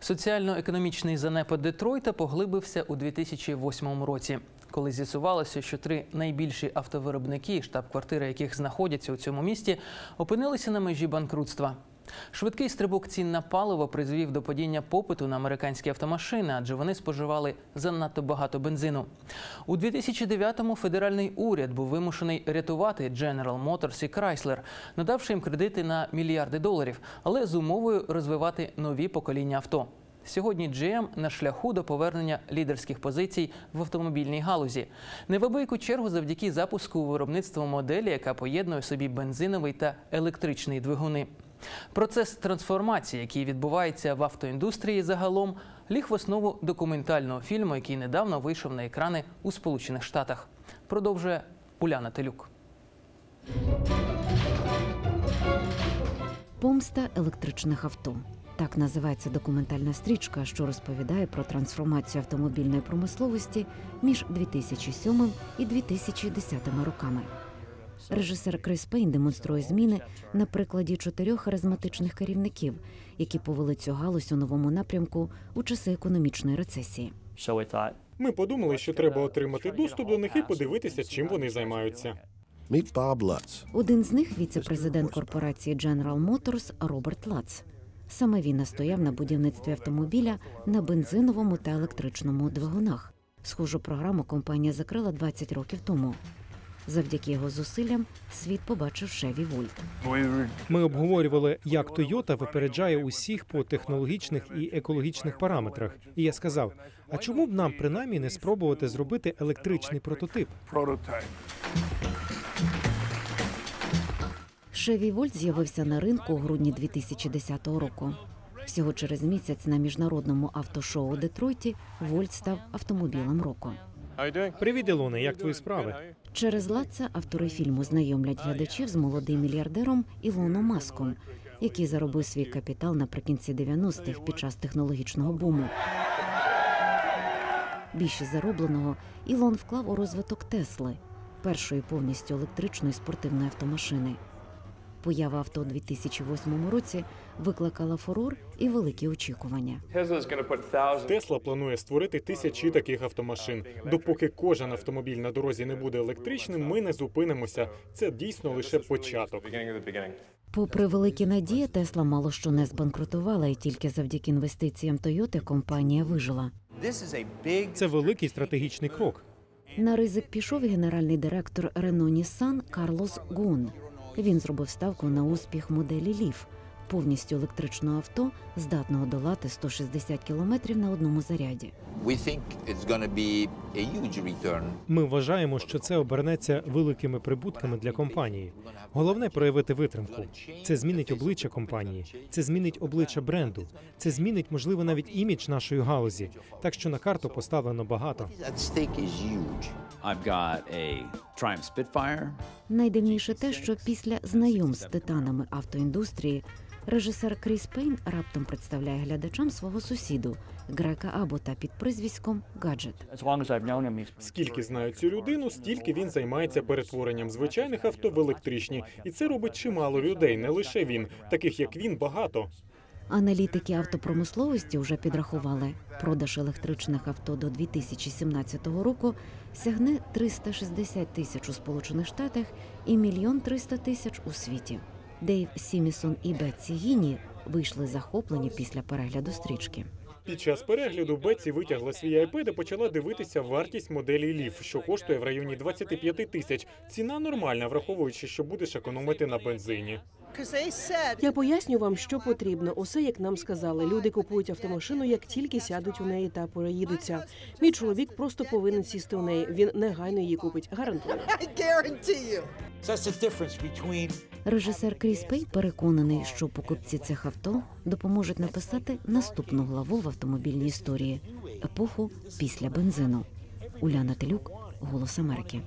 Соціально-економічний занепад Детройта поглибився у 2008 році, коли з'ясувалося, що три найбільші автовиробники, штаб-квартири яких знаходяться у цьому місті, опинилися на межі банкрутства. Швидкий стрибок цін на паливо призвів до падіння попиту на американські автомашини, адже вони споживали занадто багато бензину. У 2009-му федеральний уряд був вимушений рятувати General Motors і Chrysler, надавши їм кредити на мільярди доларів, але з умовою розвивати нові покоління авто. Сьогодні GM на шляху до повернення лідерських позицій в автомобільній галузі. Невелику чергу завдяки запуску виробництва моделі, яка поєднує собі бензиновий та електричний двигуни. Процес трансформації, який відбувається в автоіндустрії загалом, ліг в основу документального фільму, який недавно вийшов на екрани у Сполучених Штатах. Продовжує Уляна Телюк. Помста електричних авто. Так називається документальна стрічка, що розповідає про трансформацію автомобільної промисловості між 2007 і 2010 роками. Режисер Крис Пейн демонструє зміни на прикладі чотирьох харизматичних керівників, які повели цю галузь у новому напрямку у часи економічної рецесії. Ми подумали, що треба отримати доступ до них і подивитися, чим вони займаються. Meet Один з них віце-президент корпорації General Motors Роберт Лац. Саме він настояв на будівництві автомобіля на бензиновому та електричному двигунах. Схожу програму компанія закрила 20 років тому. Завдяки його зусиллям світ побачив Chevy Volt. Ми обговорювали, як Toyota випереджає усіх по технологічних і екологічних параметрах. І я сказав: а чому б нам принаймні не спробувати зробити електричний прототип? Chevy Volt з'явився на ринку у грудні 2010 року. Всього через місяць на міжнародному автошоу у Детройті Вольт став автомобілем року. Привіт, Ілоне, як твої справи? Через Лаца автори фільму знайомлять глядачів з молодим мільярдером Ілоном Маском, який заробив свій капітал наприкінці 90-х під час технологічного буму. Більшість заробленого Ілон вклав у розвиток Тесли, першої повністю електричної спортивної автомашини. Поява авто у 2008 році викликала фурор і великі очікування. Тесла планує створити тисячі таких автомашин. Допоки кожен автомобіль на дорозі не буде електричним, ми не зупинимося. Це дійсно лише початок. Попри великі надії, Тесла мало що не збанкрутувала, і тільки завдяки інвестиціям Тойоти компанія вижила. Це великий стратегічний крок. На ризик пішов і генеральний директор Рено Нісан Карлос Гун. Він зробив ставку на успіх моделі Ліф, повністю електричного авто, здатного долати 160 кілометрів на одному заряді. We think it's going to be a huge return. Ми вважаємо, що це обернеться великими прибутками для компанії. Головне проявити витримку. Це змінить обличчя компанії, це змінить обличчя бренду, це змінить, можливо, навіть імідж нашої галузі. Так що на карту поставлено багато. Найдивніше те, що після знайомств з титанами автоіндустрії режисер Кріс Пейн раптом представляє глядачам свого сусіду Грека Абота під прізвиськом Гаджет. Скільки знаю цю людину, стільки він займається перетворенням звичайних авто в електричні, і це робить чимало людей, не лише він. Таких як він багато. Аналітики автопромисловості вже підрахували, продаж електричних авто до 2017 року сягне 360 тисяч у Сполучених Штатах і мільйон 300 тисяч у світі. Дейв Сімісон і Бетсі Гіні вийшли захоплені після перегляду стрічки. Під час перегляду Бетсі витягла свій iPad і почала дивитися вартість моделі Leaf, що коштує в районі 25 тисяч. Ціна нормальна, враховуючи, що будеш економити на бензині. Я поясню вам, що потрібно. Усе як нам сказали. Люди купують автомашину, як тільки сядуть у неї та проїдуться. Мій чоловік просто повинен сісти у неї. Він негайно її купить. Гарантую. That's the Режисер Кріс Пей переконаний, що покупці цих авто допоможуть написати наступну главу в автомобільній історії епоху після бензину. Уляна Телюк, Голос Америки.